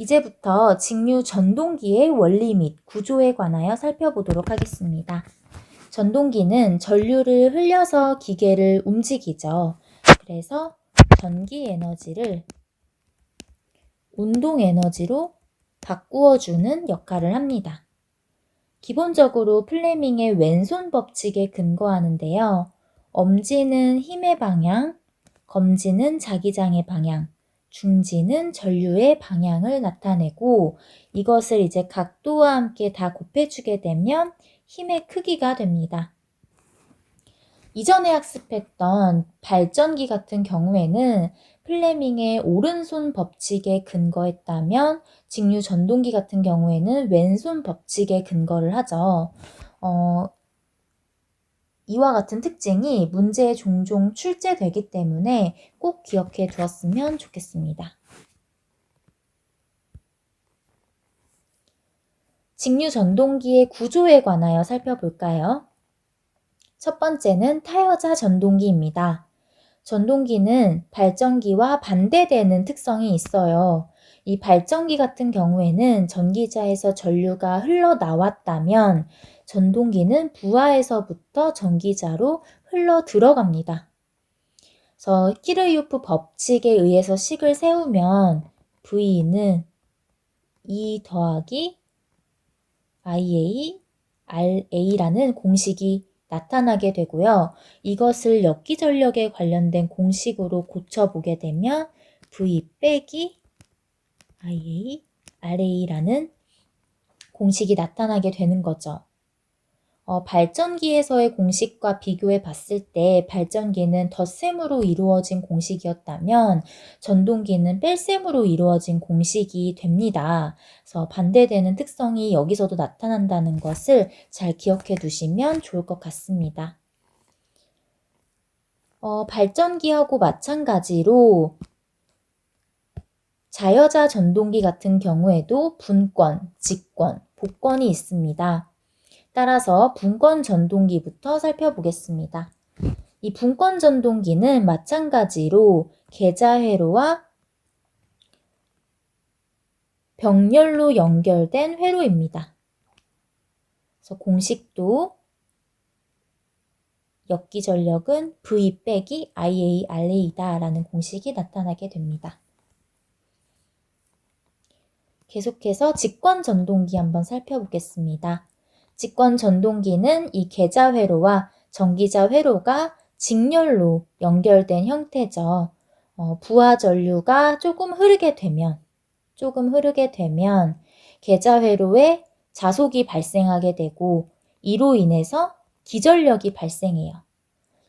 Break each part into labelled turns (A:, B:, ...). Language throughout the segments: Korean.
A: 이제부터 직류 전동기의 원리 및 구조에 관하여 살펴보도록 하겠습니다. 전동기는 전류를 흘려서 기계를 움직이죠. 그래서 전기 에너지를 운동 에너지로 바꾸어 주는 역할을 합니다. 기본적으로 플레밍의 왼손 법칙에 근거하는데요. 엄지는 힘의 방향, 검지는 자기장의 방향, 중지는 전류의 방향을 나타내고 이것을 이제 각도와 함께 다 곱해주게 되면 힘의 크기가 됩니다. 이전에 학습했던 발전기 같은 경우에는 플레밍의 오른손 법칙에 근거했다면 직류 전동기 같은 경우에는 왼손 법칙에 근거를 하죠. 어, 이와 같은 특징이 문제에 종종 출제되기 때문에 꼭 기억해 두었으면 좋겠습니다. 직류 전동기의 구조에 관하여 살펴볼까요? 첫 번째는 타여자 전동기입니다. 전동기는 발전기와 반대되는 특성이 있어요. 이 발전기 같은 경우에는 전기자에서 전류가 흘러나왔다면 전동기는 부하에서부터 전기자로 흘러 들어갑니다. 그래서 키르유프 법칙에 의해서 식을 세우면 V는 E 더하기 IA, RA라는 공식이 나타나게 되고요. 이것을 역기전력에 관련된 공식으로 고쳐보게 되면 V 빼기 IA, RA라는 공식이 나타나게 되는 거죠. 어, 발전기에서의 공식과 비교해 봤을 때 발전기는 덧셈으로 이루어진 공식이었다면 전동기는 뺄셈으로 이루어진 공식이 됩니다. 그래서 반대되는 특성이 여기서도 나타난다는 것을 잘 기억해 두시면 좋을 것 같습니다. 어, 발전기하고 마찬가지로 자여자 전동기 같은 경우에도 분권, 직권, 복권이 있습니다. 따라서 분권 전동기부터 살펴보겠습니다. 이 분권 전동기는 마찬가지로 계좌회로와 병렬로 연결된 회로입니다. 그래서 공식도 역기 전력은 V 빼기 IA RA다라는 공식이 나타나게 됩니다. 계속해서 직권 전동기 한번 살펴보겠습니다. 직권 전동기는 이 계좌 회로와 전기자 회로가 직렬로 연결된 형태죠. 어, 부하 전류가 조금 흐르게 되면 조금 흐르게 되면 계좌 회로에 자속이 발생하게 되고 이로 인해서 기전력이 발생해요.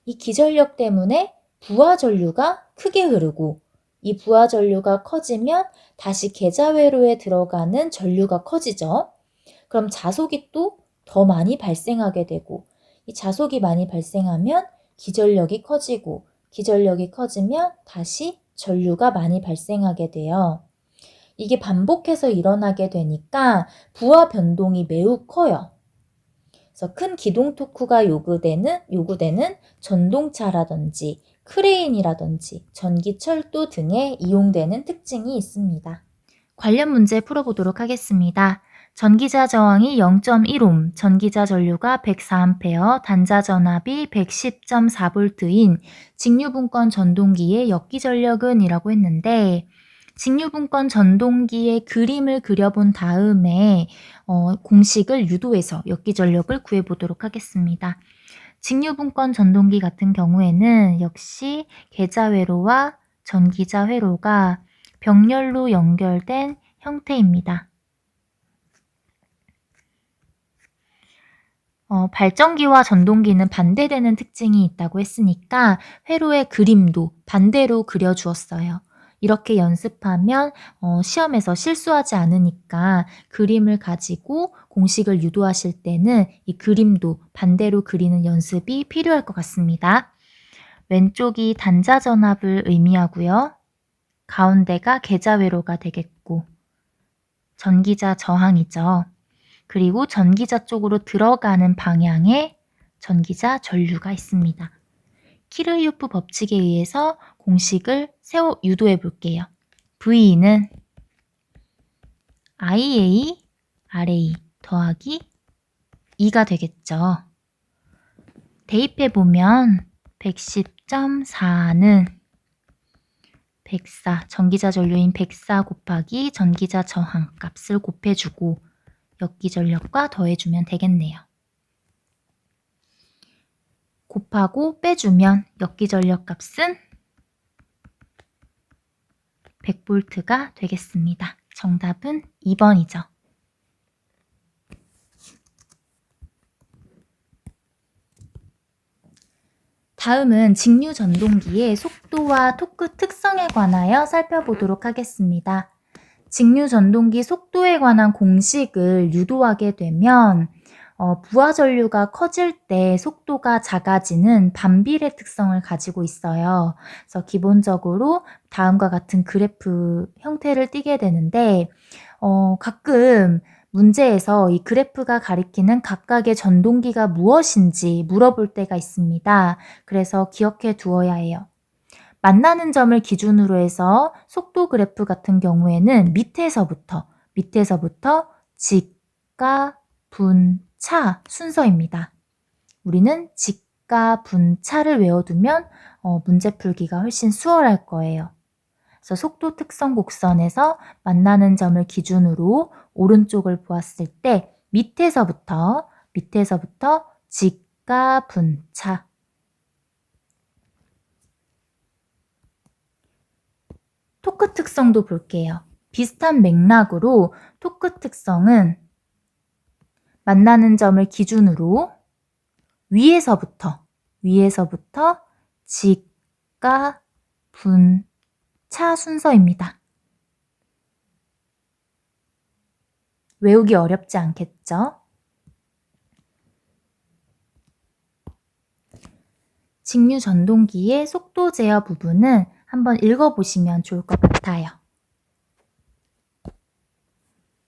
A: 이 기전력 때문에 부하 전류가 크게 흐르고 이 부하 전류가 커지면 다시 계좌 회로에 들어가는 전류가 커지죠. 그럼 자속이 또 더 많이 발생하게 되고 이 자속이 많이 발생하면 기전력이 커지고 기전력이 커지면 다시 전류가 많이 발생하게 돼요. 이게 반복해서 일어나게 되니까 부하 변동이 매우 커요. 그래서 큰 기동 토크가 요구되는, 요구되는 전동차라든지 크레인이라든지 전기철도 등에 이용되는 특징이 있습니다. 관련 문제 풀어보도록 하겠습니다. 전기자 저항이 0.1옴, 전기자 전류가 104A, 단자 전압이 110.4V인 직류분권 전동기의 역기 전력은 이라고 했는데 직류분권 전동기의 그림을 그려본 다음에 어, 공식을 유도해서 역기 전력을 구해보도록 하겠습니다. 직류분권 전동기 같은 경우에는 역시 계좌 회로와 전기자 회로가 병렬로 연결된 형태입니다. 어, 발전기와 전동기는 반대되는 특징이 있다고 했으니까 회로의 그림도 반대로 그려주었어요. 이렇게 연습하면 어, 시험에서 실수하지 않으니까 그림을 가지고 공식을 유도하실 때는 이 그림도 반대로 그리는 연습이 필요할 것 같습니다. 왼쪽이 단자 전압을 의미하고요. 가운데가 계좌 회로가 되겠고 전기자 저항이죠. 그리고 전기자 쪽으로 들어가는 방향에 전기자 전류가 있습니다. 키르유프 법칙에 의해서 공식을 세워 유도해 볼게요. V는 IA, RA 더하기 2가 되겠죠. 대입해 보면 110.4는 104, 전기자 전류인 104 곱하기 전기자 저항 값을 곱해주고 역기전력과 더해주면 되겠네요. 곱하고 빼주면 역기전력 값은 100V가 되겠습니다. 정답은 2번이죠. 다음은 직류 전동기의 속도와 토크 특성에 관하여 살펴보도록 하겠습니다. 직류 전동기 속도에 관한 공식을 유도하게 되면 어, 부하 전류가 커질 때 속도가 작아지는 반비례 특성을 가지고 있어요. 그래서 기본적으로 다음과 같은 그래프 형태를 띠게 되는데 어, 가끔 문제에서 이 그래프가 가리키는 각각의 전동기가 무엇인지 물어볼 때가 있습니다. 그래서 기억해 두어야 해요. 만나는 점을 기준으로 해서 속도 그래프 같은 경우에는 밑에서부터 밑에서부터 직가 분차 순서입니다. 우리는 직가 분 차를 외워두면 어, 문제 풀기가 훨씬 수월할 거예요. 그래서 속도 특성 곡선에서 만나는 점을 기준으로 오른쪽을 보았을 때 밑에서부터 밑에서부터 직가 분차 특성도 볼게요. 비슷한 맥락으로 토크 특성은 만나는 점을 기준으로 위에서부터 위에서부터 직가 분차 순서입니다. 외우기 어렵지 않겠죠? 직류 전동기의 속도 제어 부분은 한번 읽어보시면 좋을 것 같아요.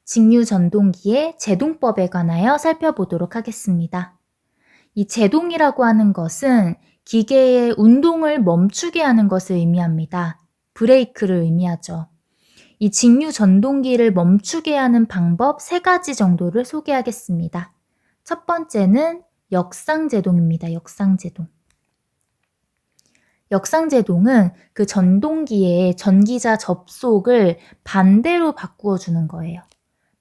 A: 직류 전동기의 제동법에 관하여 살펴보도록 하겠습니다. 이 제동이라고 하는 것은 기계의 운동을 멈추게 하는 것을 의미합니다. 브레이크를 의미하죠. 이 직류 전동기를 멈추게 하는 방법 세 가지 정도를 소개하겠습니다. 첫 번째는 역상제동입니다. 역상제동. 역상제동은 그 전동기의 전기자 접속을 반대로 바꾸어 주는 거예요.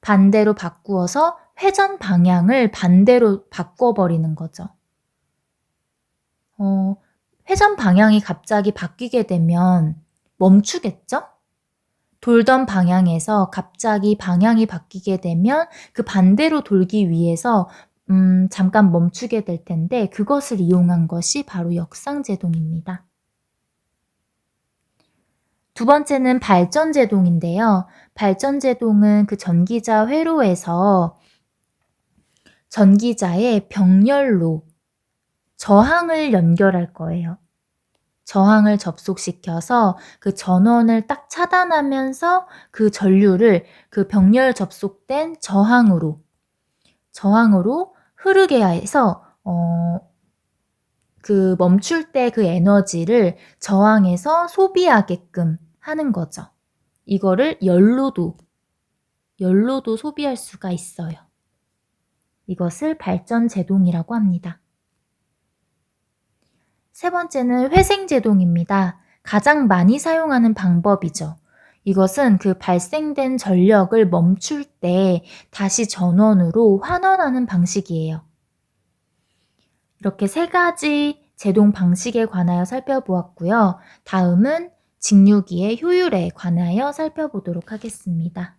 A: 반대로 바꾸어서 회전 방향을 반대로 바꿔버리는 거죠. 어, 회전 방향이 갑자기 바뀌게 되면 멈추겠죠? 돌던 방향에서 갑자기 방향이 바뀌게 되면 그 반대로 돌기 위해서 음, 잠깐 멈추게 될 텐데 그것을 이용한 것이 바로 역상제동입니다. 두 번째는 발전제동인데요. 발전제동은 그 전기자 회로에서 전기자의 병렬로 저항을 연결할 거예요. 저항을 접속시켜서 그 전원을 딱 차단하면서 그 전류를 그 병렬 접속된 저항으로 저항으로 흐르게 해서 어, 그 멈출 때 그 에너지를 저항해서 소비하게끔 하는 거죠. 이거를 열로도 열로도 소비할 수가 있어요. 이것을 발전 제동이라고 합니다. 세 번째는 회생제동입니다. 가장 많이 사용하는 방법이죠. 이것은 그 발생된 전력을 멈출 때 다시 전원으로 환원하는 방식이에요. 이렇게 세 가지 제동 방식에 관하여 살펴보았고요. 다음은 직류기의 효율에 관하여 살펴보도록 하겠습니다.